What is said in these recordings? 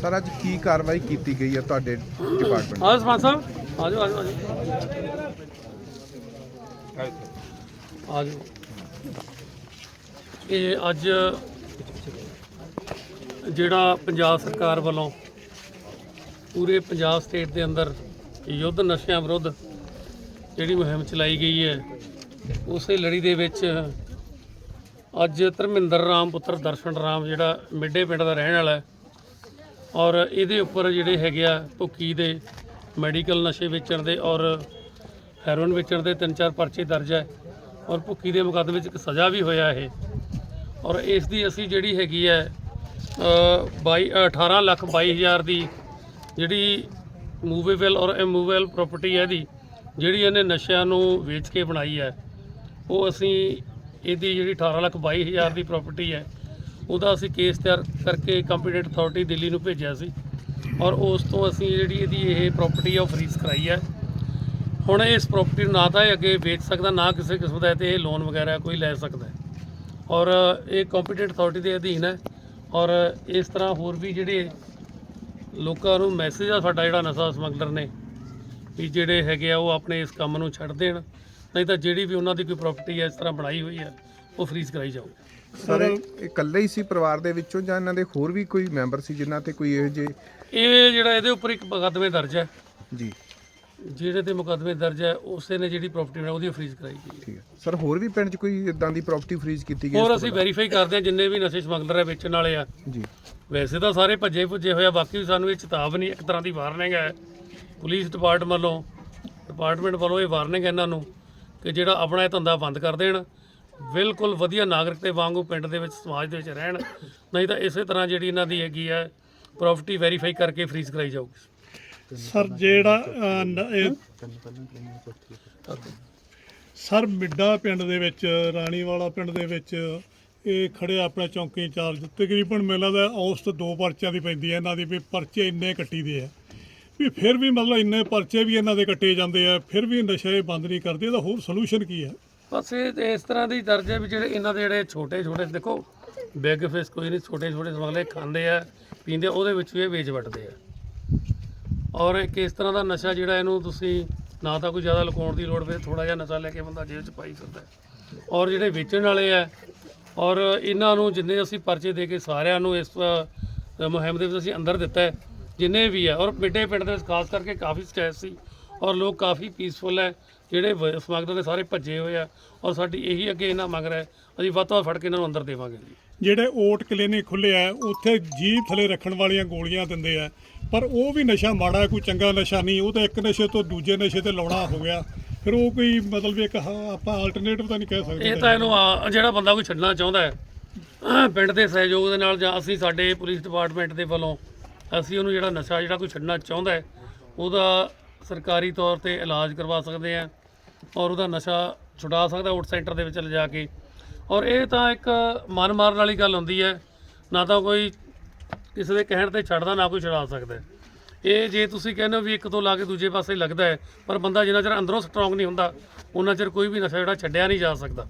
Sir, ਅੱਜ ਕੀ ਕਾਰਵਾਈ ਕੀਤੀ ਗਈ ਹੈ ਤੁਹਾਡੇ ਡਿਪਾਰਟਮੈਂਟ ਆਜੋ ਸਰਪੰਚ ਸਾਹਿਬ। ਆਜੋ ਆਜੋ ਆਜੋ। ਆਜੋ। ਇਹ ਅੱਜ ਜਿਹੜਾ ਪੰਜਾਬ ਸਰਕਾਰ ਵੱਲੋਂ ਪੂਰੇ ਪੰਜਾਬ ਸਟੇਟ ਦੇ ਅੰਦਰ ਯੁੱਧ ਨਸ਼ਿਆਂ ਵਿਰੁੱਧ ਜਿਹੜੀ ਮੁਹਿੰਮ ਚਲਾਈ ਗਈ ਹੈ, ਉਸੇ ਲੜੀ ਦੇ ਵਿੱਚ ਅੱਜ ਧਰਮਿੰਦਰ ਰਾਮ ਪੁੱਤਰ ਦਰਸ਼ਨ ਰਾਮ ਜਿਹੜਾ ਮਿੱਡੇ ਪਿੰਡ ਦਾ ਰਹਿਣ ਵਾਲਾ ਹੈ ਔਰ ਇਹਦੇ ਉੱਪਰ ਜਿਹੜੇ ਹੈਗੇ ਆ ਭੁੱਕੀ ਦੇ ਮੈਡੀਕਲ ਨਸ਼ੇ ਵੇਚਣ ਦੇ ਔਰ ਹੈਰੋਇਨ ਵੇਚਣ ਦੇ ਤਿੰਨ ਚਾਰ ਪਰਚੇ ਦਰਜ ਹੈ ਔਰ ਭੁੱਕੀ ਦੇ ਮੁਕੱਦਮੇ ਵਿੱਚ ਇੱਕ ਸਜ਼ਾ ਵੀ ਹੋਇਆ ਇਹ। ਔਰ ਇਸ ਦੀ ਅਸੀਂ ਜਿਹੜੀ ਹੈਗੀ ਹੈ ਅ, 22 18 ਲੱਖ 22 ਹਜ਼ਾਰ ਦੀ ਜਿਹੜੀ ਮੂਵੇਬਲ ਔਰ ਇਮੂਵੇਬਲ ਪ੍ਰਾਪਰਟੀ ਹੈ ਇਹਦੀ ਜਿਹੜੀ ਇਹਨੇ ਨਸ਼ਿਆਂ ਨੂੰ ਵੇਚ ਕੇ ਬਣਾਈ ਹੈ ਉਹ ਅਸੀਂ ਇਹਦੀ ਜਿਹੜੀ 18 ਲੱਖ 22 ਹਜ਼ਾਰ ਦੀ ਪ੍ਰਾਪਰਟੀ ਹੈ ਉਹਦਾ ਅਸੀਂ ਕੇਸ ਤਿਆਰ ਕਰਕੇ ਕੰਪੀਟੈਂਟ ਅਥਾਰਟੀ ਦਿੱਲੀ ਨੂੰ ਭੇਜਿਆ ਸੀ। ਔਰ ਉਸ ਤੋਂ ਅਸੀਂ ਜਿਹੜੀ ਇਹਦੀ ਇਹ ਪ੍ਰਾਪਰਟੀ ਆ ਉਹ ਫਰੀਜ਼ ਕਰਾਈ ਹੈ ਹੁਣ ਇਸ ਪ੍ਰਾਪਰਟੀ ਨੂੰ ਨਾ ਤਾਂ ਇਹ ਅੱਗੇ ਵੇਚ ਸਕਦਾ, ਨਾ ਕਿਸੇ ਕਿਸਮ ਦਾ ਤੇ ਇਹ ਲੋਨ ਵਗੈਰਾ ਕੋਈ ਲੈ ਸਕਦਾ। ਔਰ ਇਹ ਕੰਪੀਟੈਂਟ ਅਥਾਰਟੀ ਦੇ ਅਧੀਨ ਹੈ। ਔਰ ਇਸ ਤਰ੍ਹਾਂ ਹੋਰ ਵੀ ਜਿਹੜੇ ਲੋਕਾਂ ਨੂੰ ਮੈਸੇਜ ਆ ਸਾਡਾ ਜਿਹੜਾ ਨਸ਼ਾ ਸਮਗਲਰ ਨੇ, ਵੀ ਜਿਹੜੇ ਹੈਗੇ ਆ ਉਹ ਆਪਣੇ ਇਸ ਕੰਮ ਨੂੰ ਛੱਡ ਦੇਣ, ਨਹੀਂ ਤਾਂ ਜਿਹੜੀ ਵੀ ਉਹਨਾਂ ਦੀ ਕੋਈ ਪ੍ਰਾਪਰਟੀ ਹੈ ਇਸ ਤਰ੍ਹਾਂ ਬਣਾਈ ਹੋਈ ਹੈ ਉਹ ਫਰੀਜ਼ ਕਰਾਈ ਜਾਊਗੀ। ਸਰ ਇਹ ਇਕੱਲੇ ਹੀ ਸੀ ਪਰਿਵਾਰ ਦੇ ਵਿੱਚੋਂ ਜਾਂ ਇਹਨਾਂ ਦੇ ਹੋਰ ਵੀ ਕੋਈ ਮੈਂਬਰ ਸੀ ਜਿਨ੍ਹਾਂ ਤੇ ਕੋਈ ਇਹੋ ਜਿਹੇ ਇਹ ਜਿਹੜਾ ਇਹਦੇ ਉੱਪਰ ਇੱਕ ਮੁਕੱਦਮੇ ਦਰਜ ਹੈ। ਜੀ। ਜਿਹੜੇ ਤੇ ਮੁਕੱਦਮੇ ਦਰਜ ਹੈ ਉਸੇ ਨੇ ਜਿਹੜੀ ਪ੍ਰਾਪਰਟੀ ਬਣਾਈ ਉਹਦੀ ਫਰੀਜ਼ ਕਰਾਈ ਗਈ ਠੀਕ ਹੈ। ਸਰ ਹੋਰ ਵੀ ਪਿੰਡ 'ਚ ਕੋਈ ਇਦਾਂ ਦੀ ਪ੍ਰਾਪਰਟੀ ਫਰੀਜ਼ ਕੀਤੀ ਗਈ ਹੋਰ ਇਸ ਅਸੀਂ ਵੈਰੀਫਾਈ ਕਰਦੇ ਹਾਂ ਜਿੰਨੇ ਵੀ ਨਸ਼ੇ ਸਮਗਲਰ ਹੈ ਵੇਚਣ ਵਾਲੇ ਆ? ਜੀ। ਵੈਸੇ ਤਾਂ ਸਾਰੇ ਭੱਜੇ ਭੁੱਜੇ ਹੋਏ ਆ ਬਾਕੀ ਵੀ ਸਾਨੂੰ ਇਹ ਚੇਤਾਵਨੀ ਇੱਕ ਤਰ੍ਹਾਂ ਦੀ ਵਾਰਨਿੰਗ ਹੈ। ਪੁਲਿਸ ਡਿਪਾਰਟਮੈਂਟ ਵੱਲੋਂ ਡਿਪਾਰਟਮੈਂਟ ਵੱਲੋਂ ਇਹ ਵਾਰਨਿੰਗ ਹੈ ਇਹਨਾਂ ਨੂੰ ਕਿ ਜਿਹੜਾ ਆਪਣਾ ਇਹ ਧੰਦਾ ਬੰਦ ਕਰ ਦੇਣ। ਬਿਲਕੁਲ ਵਧੀਆ ਨਾਗਰਿਕ ਦੇ ਵਾਂਗੂ ਪਿੰਡ ਦੇ ਵਿੱਚ ਸਮਾਜ ਦੇ ਵਿੱਚ ਰਹਿਣ। ਨਹੀਂ ਤਾਂ ਇਸੇ ਤਰ੍ਹਾਂ ਜਿਹੜੀ ਇਹਨਾਂ ਦੀ ਹੈਗੀ ਹੈ ਪ੍ਰਾਪਰਟੀ ਵੈਰੀਫਾਈ ਕਰਕੇ ਫਰੀਜ਼ ਕਰਾਈ ਜਾਊਗੀ। ਸਰ ਜਿਹੜਾ ਅਹ, ਨ- ਇਹ ਸਰ ਮਿੱਡਾ ਪਿੰਡ ਦੇ ਵਿੱਚ ਰਾਣੀਵਾਲਾ ਪਿੰਡ ਦੇ ਵਿੱਚ ਇਹ ਖੜੇ ਆਪਣੇ ਚੌਂਕੀ ਇੰਚਾਰਜ ਤਕਰੀਬਨ ਮੈਨੂੰ ਲੱਗਦਾ ਔਸਤ ਦੋ ਪਰਚਿਆਂ ਦੀ ਪੈਂਦੀ ਹੈ ਇਹਨਾਂ ਦੀ ਵੀ ਪਰਚੇ ਇੰਨੇ ਕੱਟੀ ਦੇ ਆ। ਵੀ ਫਿਰ ਵੀ ਮਤਲਬ ਇੰਨੇ ਪਰਚੇ ਵੀ ਇਹਨਾਂ ਦੇ ਕੱਟੇ ਜਾਂਦੇ ਆ ਫਿਰ ਵੀ ਨਸ਼ੇ ਬੰਦ ਨਹੀਂ ਕਰਦੇ ਇਹਦਾ ਹੋਰ ਸੋਲੂਸ਼ਨ ਕੀ ਹੈ? ਬਸ ਇਹ ਤੇ ਇਸ ਤਰ੍ਹਾਂ ਦੀ ਦਰਜ ਹੈ ਵੀ ਜਿਹੜੇ ਇਹਨਾਂ ਦੇ ਜਿਹੜੇ ਛੋਟੇ ਛੋਟੇ, ਦੇਖੋ ਬਿਗ ਫਿਸ ਕੋਈ ਨਹੀਂ, ਛੋਟੇ ਛੋਟੇ ਸਮਗਲੇ ਖਾਂਦੇ ਆ, ਪੀਂਦੇ ਉਹਦੇ ਵਿੱਚ ਵੀ ਇਹ ਵੇਚ ਵਟਦੇ ਆ। ਔਰ ਇੱਕ ਇਸ ਤਰ੍ਹਾਂ ਦਾ ਨਸ਼ਾ ਜਿਹੜਾ ਇਹਨੂੰ ਤੁਸੀਂ ਨਾ ਤਾਂ ਕੋਈ ਜ਼ਿਆਦਾ ਲੁਕਾਉਣ ਦੀ ਲੋੜ ਪਈ ਥੋੜਾ ਜਿਹਾ ਨਸ਼ਾ ਲੈ ਕੇ ਬੰਦਾ ਜੇਬ 'ਚ ਪਾਈ ਸਕਦਾ ਔਰ ਜਿਹੜੇ ਵੇਚਣ ਵਾਲੇ ਆ, ਔਰ ਇਹਨਾਂ ਨੂੰ ਜਿੰਨੇ ਅਸੀਂ ਪਰਚੇ ਦੇ ਕੇ ਸਾਰਿਆਂ ਨੂੰ ਇਸ ਮੁਹਿੰਮ ਦੇ ਵਿੱਚ ਅਸੀਂ ਅੰਦਰ ਦਿੱਤਾ ਹੈ, ਜਿੰਨੇ ਵੀ ਆ, ਔਰ ਮਿੱਡੇ ਪਿੰਡ ਦੇ ਵਿੱਚ ਖਾਸ ਕਰਕੇ ਕਾਫੀ ਸਟੈਸ ਸੀ, ਔਰ ਲੋਕ ਕਾਫੀ ਪੀਸਫੁਲ ਹੈ ਜਿਹੜੇ ਵ- ਸਮਗਲਰ ਦੇ ਸਾਰੇ ਭੱਜੇ ਹੋਏ ਆ ਔਰ ਸਾਡੀ ਇਹੀ ਅੱਗੇ ਇਹਨਾਂ ਮੰਗ ਰਿਹਾ ਅਸੀਂ ਵੱਧ ਤੋਂ ਵੱਧ ਫੜ ਕੇ ਇਹਨਾਂ ਨੂੰ ਅੰਦਰ ਦੇਵਾਂਗੇ ਜੀ। ਜਿਹੜੇ ਓਟ ਕਲੀਨਿਕ ਖੁੱਲੇ ਆ ਉੱਥੇ ਜੀਭ ਥਲੇ ਰੱਖਣ ਵਾਲੀਆਂ ਗੋਲੀਆਂ ਦਿੰਦੇ ਆ। ਪਰ ਉਹ ਵੀ ਨਸ਼ਾ ਮਾੜਾ ਕੋਈ ਚੰਗਾ ਨਸ਼ਾ ਨਹੀਂ ਉਹ ਤਾਂ ਇੱਕ ਨਸ਼ੇ ਤੋਂ ਦੂਜੇ ਨਸ਼ੇ ਤੇ ਲਾਉਣਾ ਹੋ ਗਿਆ। ਫਿਰ ਉਹ ਕੋਈ ਮਤਲਬ ਇੱਕ ਆਪਾਂ ਆਲਟਰਨੇਟਿਵ ਤਾਂ ਨਹੀਂ ਕਹਿ ਸਕਦੇ ਇਹ ਤਾਂ ਇਹਨੂੰ ਆ- ਜਿਹੜਾ ਬੰਦਾ ਕੋਈ ਛੱਡਣਾ ਚਾਹੁੰਦਾ ਹੈ ਪਿੰਡ ਦੇ ਸਹਿਯੋਗ ਦੇ ਨਾਲ ਜਾਂ ਅਸੀਂ ਸਾਡੇ ਪੁਲਿਸ ਡਿਪਾਰਟਮੈਂਟ ਦੇ ਵੱਲੋਂ ਅਸੀਂ ਉਹਨੂੰ ਜਿਹੜਾ ਨਸ਼ਾ ਜਿਹੜਾ ਕੋਈ ਛੱਡਣਾ ਚਾਹੁੰਦਾ ਹੈ ਉਹਦਾ ਸਰਕਾਰੀ ਤੌਰ ਤੇ ਇਲਾਜ ਕਰਵਾ ਸਕਦੇ ਆ ਔਰ ਉਹਦਾ ਨਸ਼ਾ ਛੁਡਾ ਸਕਦਾ ਆਊਟ ਸੈਂਟਰ ਦੇ ਵਿੱਚ ਲਿਜਾ ਕੇ। ਔਰ ਇਹ ਤਾਂ ਇੱਕ ਮਨ ਮਾਰਨ ਵਾਲੀ ਗੱਲ ਹੁੰਦੀ ਹੈ। ਨਾ ਤਾਂ ਕੋਈ ਕਿਸੇ ਦੇ ਕਹਿਣ ਤੇ ਛੱਡਦਾ, ਨਾ ਕੋਈ ਛੁਡਾ ਸਕਦਾ। ਇਹ ਜੇ ਤੁਸੀਂ ਕਹਿੰਦੇ ਹੋ ਵੀ ਇੱਕ ਤੋਂ ਲਾ ਕੇ ਦੂਜੇ ਪਾਸੇ ਲੱਗਦਾ ਹੈ, ਪਰ ਬੰਦਾ ਜਿੰਨਾ ਚਿਰ ਅੰਦਰੋਂ ਸਟਰੋਂਗ ਨਹੀਂ ਹੁੰਦਾ ਉਹਨਾਂ ਚਿਰ ਕੋਈ ਵੀ ਨਸ਼ਾ ਜਿਹੜਾ ਛੱਡਿਆ ਨਹੀਂ ਜਾ ਸਕਦਾ।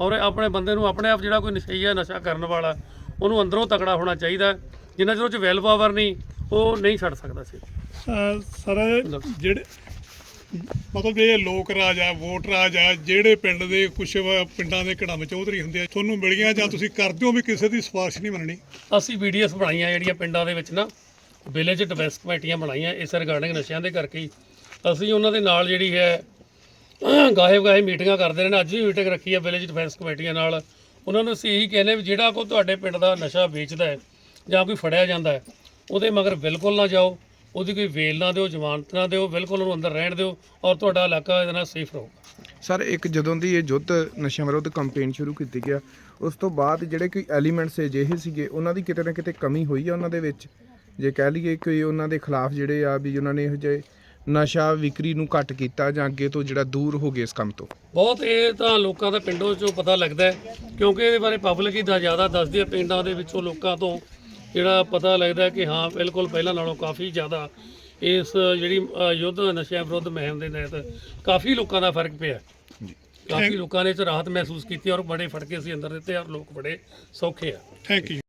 ਔਰ ਇਹ ਆਪਣੇ ਬੰਦੇ ਨੂੰ ਆਪਣੇ ਆਪ ਜਿਹੜਾ ਕੋਈ ਨਸ਼ਈਆ ਨਸ਼ਾ ਕਰਨ ਵਾਲਾ, ਉਹਨੂੰ ਅੰਦਰੋਂ ਤਕੜਾ ਹੋਣਾ ਚਾਹੀਦਾ ਹੈ। ਜਿੰਨਾ ਚਿਰ ਉਹ ਚ ਵੈਲ ਪਾਵਰ ਨਹੀਂ, ਉਹ ਨਹੀਂ ਛੱਡ ਸਕਦਾ ਸੀ। ਸਰ, ਜਿਹੜੇ ਮਤਲਬ ਇਹ ਲੋਕ ਰਾਜ ਆ, ਵੋਟ ਰਾਜ ਆ, ਜਿਹੜੇ ਪਿੰਡ ਦੇ ਕੁਛ ਪਿੰਡਾਂ ਦੇ ਕੜਮ ਚੌਧਰੀ ਹੁੰਦੇ ਆ, ਤੁਹਾਨੂੰ ਮਿਲੀਆਂ ਜਾਂ ਤੁਸੀਂ ਕਰਦੇ ਹੋ ਵੀ ਕਿਸੇ ਦੀ ਸਿਫਾਰਿਸ਼ ਨਹੀਂ ਮੰਨਣੀ? ਅਸੀਂ ਵੀਡੀਓਸ ਬਣਾਈਆਂ ਜਿਹੜੀਆਂ ਪਿੰਡਾਂ ਦੇ ਵਿੱਚ ਨਾ ਵਿਲੇਜ ਡਿਫੈਂਸ ਕਮੇਟੀਆਂ ਬਣਾਈਆਂ, ਇਸ ਰਿਗਾਰਡਿੰਗ ਨਸ਼ਿਆਂ ਦੇ ਕਰਕੇ ਹੀ। ਅਸੀਂ ਉਹਨਾਂ ਦੇ ਨਾਲ ਜਿਹੜੀ ਹੈ ਗਾਹੇ ਗਾਹੇ ਮੀਟਿੰਗਾਂ ਕਰਦੇ ਰਹੇ ਨੇ, ਅੱਜ ਵੀ ਮੀਟਿੰਗ ਰੱਖੀ ਹੈ ਵਿਲੇਜ ਡਿਫੈਂਸ ਕਮੇਟੀਆਂ ਨਾਲ। ਉਹਨਾਂ ਨੂੰ ਅਸੀਂ ਇਹੀ ਕਹਿੰਦੇ ਵੀ ਜਿਹੜਾ ਕੋਈ ਤੁਹਾਡੇ ਪਿੰਡ ਦਾ ਨਸ਼ਾ ਵੇਚਦਾ ਹੈ ਜਾਂ ਕੋਈ ਫੜਿਆ ਜਾਂਦਾ ਹੈ, ਉਹਦੇ ਮਗਰ ਬਿਲਕੁਲ ਨਾ ਜਾਓ। ਉਹਦੀ ਕੋਈ ਵੇਲ ਨਾ ਦਿਓ ਜ਼ਮਾਨਤ ਨਾ ਦਿਓ ਬਿਲਕੁਲ ਉਹਨੂੰ ਅੰਦਰ ਰਹਿਣ ਦਿਓ ਔਰ ਤੁਹਾਡਾ ਇਲਾਕਾ ਇਹਦੇ ਨਾਲ ਸੇਫ ਰਹੂਗਾ। ਸਰ ਇੱਕ ਜਦੋਂ ਦੀ ਇਹ ਯੁੱਧ ਨਸ਼ਿਆਂ ਵਿਰੁੱਧ ਕੈਂਪੇਨ ਸ਼ੁਰੂ ਕੀਤੀ ਗਿਆ ਉਸ ਤੋਂ ਬਾਅਦ ਜਿਹੜੇ ਕੋਈ ਐਲੀਮੈਂਟਸ ਅਜਿਹੇ ਸੀਗੇ ਉਹਨਾਂ ਦੀ ਕਿਤੇ ਨਾ ਕਿਤੇ ਕਮੀ ਹੋਈ ਆ ਉਹਨਾਂ ਦੇ ਵਿੱਚ? ਜੇ ਕਹਿ ਲਈਏ ਕੋਈ ਉਹਨਾਂ ਦੇ ਖਿਲਾਫ ਜਿਹੜੇ ਆ ਵੀ ਉਹਨਾਂ ਨੇ ਇਹੋ ਜਿਹੇ ਨਸ਼ਾ ਵਿਕਰੀ ਨੂੰ ਘੱਟ ਕੀਤਾ ਜਾਂ ਅੱਗੇ ਤੋਂ ਜਿਹੜਾ ਦੂਰ ਹੋ ਗਏ ਇਸ ਕੰਮ ਤੋਂ? ਬਹੁਤ ਇਹ ਤਾਂ ਲੋਕਾਂ ਦਾ ਪਿੰਡੋਂ ਚੋਂ ਪਤਾ ਲੱਗਦਾ ਹੈ ਕਿਉਂਕਿ ਇਹਦੇ ਬਾਰੇ ਪਬਲਿਕ ਹੀ ਦਾ ਜ਼ਿਆਦਾ ਦੱਸਦੀ ਹੈ ਪਿੰਡਾਂ ਦੇ ਵਿੱਚੋਂ ਲੋਕਾਂ ਤੋਂ ਜਿਹੜਾ ਪਤਾ ਲੱਗਦਾ ਕਿ ਹਾਂ ਬਿਲਕੁਲ ਪਹਿਲਾਂ ਨਾਲੋਂ ਕਾਫੀ ਜ਼ਿਆਦਾ ਇਸ ਜਿਹੜੀ ਯੁੱਧ ਨਸ਼ਿਆਂ ਵਿਰੁੱਧ ਮੁਹਿੰਮ ਦੇ ਤਹਿਤ ਕਾਫੀ ਲੋਕਾਂ ਦਾ ਫ਼ਰਕ ਪਿਆ। ਕਾਫੀ ਲੋਕਾਂ ਨੇ 'ਚ ਰਾਹਤ ਮਹਿਸੂਸ ਕੀਤੀ ਔਰ ਬੜੇ ਫੜ ਕੇ ਅਸੀਂ ਅੰਦਰ ਦਿੱਤੇ ਔਰ ਲੋਕ ਬੜੇ ਸੌਖੇ ਆ। Thank you